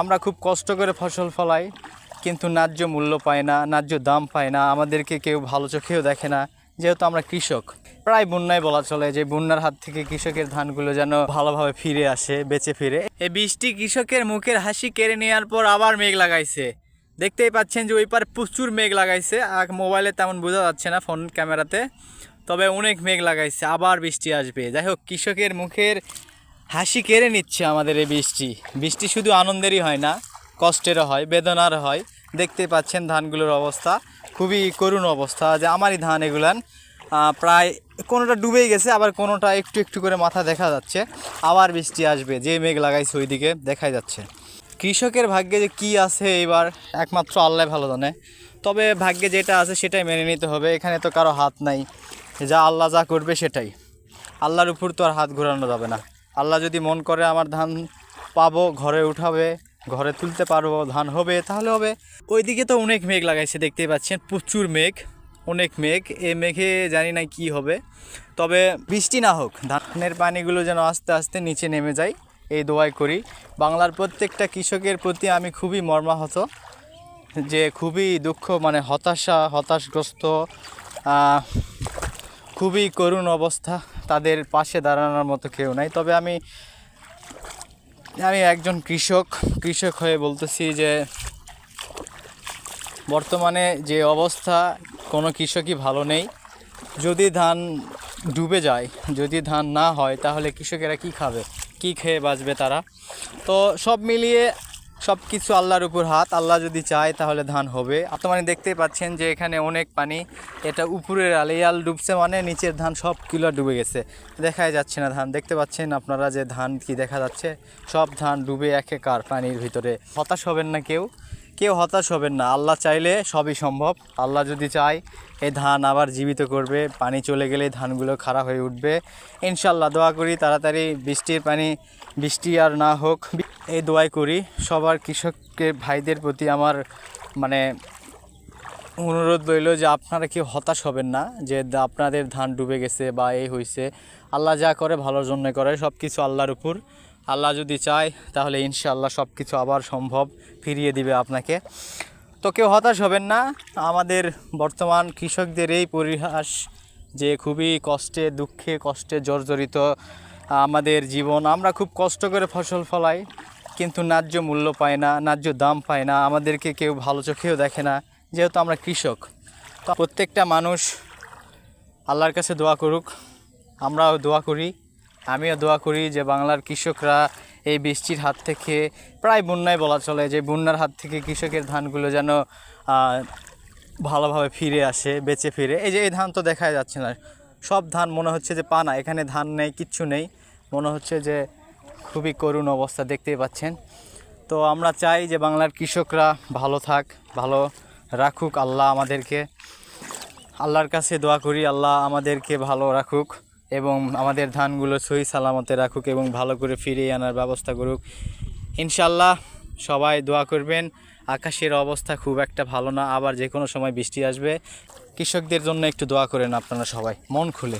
আমরা খুব কষ্ট করে ফসল ফলাই, কিন্তু ন্যায্য মূল্য পাই না, ন্যায্য দাম পাই না, আমাদেরকে কেউ ভালো চোখেও দেখে না, যেহেতু আমরা কৃষক। প্রায় বন্যায় বলা চলে যে বন্যার হাত থেকে কৃষকের ধানগুলো যেন ভালোভাবে ফিরে আসে, বেঁচে ফিরে। এই বৃষ্টি কৃষকের মুখের হাসি কেড়ে নেওয়ার পর আবার মেঘ লাগাইছে। দেখতেই পাচ্ছেন যে ওই পার প্রচুর মেঘ লাগাইছে, আর মোবাইলে তেমন বোঝা যাচ্ছে না ফোন ক্যামেরাতে, তবে অনেক মেঘ লাগাইছে, আবার বৃষ্টি আসবে। যাই হোক, কৃষকের মুখের হাসি কেড়ে নিচ্ছে আমাদের এই বৃষ্টি। বৃষ্টি শুধু আনন্দেরই হয় না, কষ্টেরও হয় বেদনার হয়। দেখতে পাচ্ছেন ধানগুলোর অবস্থা, খুবই করুণ অবস্থা। যে আমারই ধান এগুলান প্রায় কোনোটা ডুবেই গেছে, আবার কোনোটা একটু একটু করে মাথা দেখা যাচ্ছে। আবার বৃষ্টি আসবে, যে মেঘ লাগাইছে ওইদিকে দেখাই যাচ্ছে। কৃষকের ভাগ্যে যে কী আছে এবার, একমাত্র আল্লাহ ভালো জানে। তবে ভাগ্যে যেটা আছে সেটাই মেনে নিতে হবে, এখানে তো কারও হাত নাই। যা আল্লাহ যা করবে সেটাই। আল্লাহর উপর তো আর হাত ঘোরানো যাবে না। আল্লাহ যদি মন করে আমার ধান পাবো, ঘরে উঠাবে, ঘরে তুলতে পারব, ধান হবে, তাহলে হবে। ওইদিকে তো অনেক মেঘ লাগাইছে, দেখতেই পাচ্ছেন, প্রচুর মেঘ, অনেক মেঘ। এই মেঘে জানি না কি হবে। তবে বৃষ্টি না হোক, ধানের পানিগুলো যেন আস্তে আস্তে নিচে নেমে যায়, এই দোয়াই করি। বাংলার প্রত্যেকটা কৃষকের প্রতি আমি খুবই মর্মাহত, যে খুবই দুঃখ মানে হতাশা, হতাশগ্রস্ত খুবই করুণ অবস্থা, তাদের পাশে দাঁড়ানোর মতো কেউ নাই। তবে আমি আমি একজন কৃষক কৃষক হয়ে বলতেছি যে, বর্তমানে যে অবস্থা, কোনো কৃষকই ভালো নেই। যদি ধান ডুবে যায়, যদি ধান না হয়, তাহলে কৃষকেরা কি খাবে? কি খেয়ে বাঁচবে তারা? তো সব মিলিয়ে সব কিছু আল্লাহর উপর হাত, আল্লাহ যদি চায় তাহলে ধান হবে। আপনি দেখতেই পাচ্ছেন যে এখানে অনেক পানি, এটা উপরের আলিয়াল ডুবছে মানে নিচের ধান সব কিলো ডুবে গেছে। দেখাই যাচ্ছে না ধান। দেখতে পাচ্ছেন আপনারা যে ধান কি দেখা যাচ্ছে? সব ধান ডুবে একে কার পানির ভিতরে। হতাশ হবেন না কেউ। কেউ হতাশ হবেন না। আল্লাহ চাইলে সবই সম্ভব। আল্লাহ যদি চায়, এই ধান আবার জীবিত করবে, পানি চলে গেলে ধানগুলো খারাপ হয়ে উঠবে। ইনশাল্লাহ দোয়া করি, তাড়াতাড়ি বৃষ্টির পানি, বৃষ্টি আর না হোক, এই দোয়াই করি। সবার কৃষকের ভাইদের প্রতি আমার মানে অনুরোধ রইল যে আপনারা কেউ হতাশ হবেন না, যে আপনাদের ধান ডুবে গেছে বা এই হয়েছে আল্লাহ যা করে ভালোর জন্য করে সব কিছু আল্লাহর উপর। আল্লাহ যদি চায়, তাহলে ইনশাআল্লাহ সব কিছু আবার সম্ভব ফিরিয়ে দিবে আপনাকে। তো কেউ হতাশ হবেন না, আমাদের বর্তমান কৃষকদের এই পরিহাস যে খুবই কষ্টে, দুঃখে কষ্টে জর্জরিত আমাদের জীবন। আমরা খুব কষ্ট করে ফসল ফলাই, কিন্তু ন্যায্য মূল্য পাই না, ন্যায্য দাম পাই না, আমাদেরকে কেউ ভালো চোখেও দেখে না, যেহেতু আমরা কৃষক। প্রত্যেকটা মানুষ আল্লাহর কাছে দোয়া করুক, আমরাও দোয়া করি। আমিও দোয়া করি যে বাংলার কৃষকরা এই বৃষ্টির হাত থেকে প্রায় বন্যায় বলা চলে, যে বন্যার হাত থেকে কৃষকের ধানগুলো যেন ভালোভাবে ফিরে আসে, বেঁচে ফিরে। এই যে এই ধান তো দেখা যাচ্ছে না। সব ধান মনে হচ্ছে যে পানা, এখানে ধান নেই, কিচ্ছু নেই। মনে হচ্ছে যে খুবই করুণ অবস্থা, দেখতেই পাচ্ছেন। তো আমরা চাই যে বাংলার কৃষকরা ভালো থাক, ভালো রাখুক আল্লাহ আমাদেরকে। আল্লাহর কাছে দোয়া করি, আল্লাহ আমাদেরকে ভালো রাখুক। এবং আমাদের ধানগুলো সহি সালামতে রাখুক এবং ভালো করে ফিরিয়ে আনার ব্যবস্থা করুক। ইনশাল্লাহ সবাই দোয়া করবেন, আকাশের অবস্থা খুব একটা ভালো না, আবার যে কোনো সময় বৃষ্টি আসবে। কৃষকদের জন্য একটু দোয়া করেন আপনারা সবাই, মন খুলে।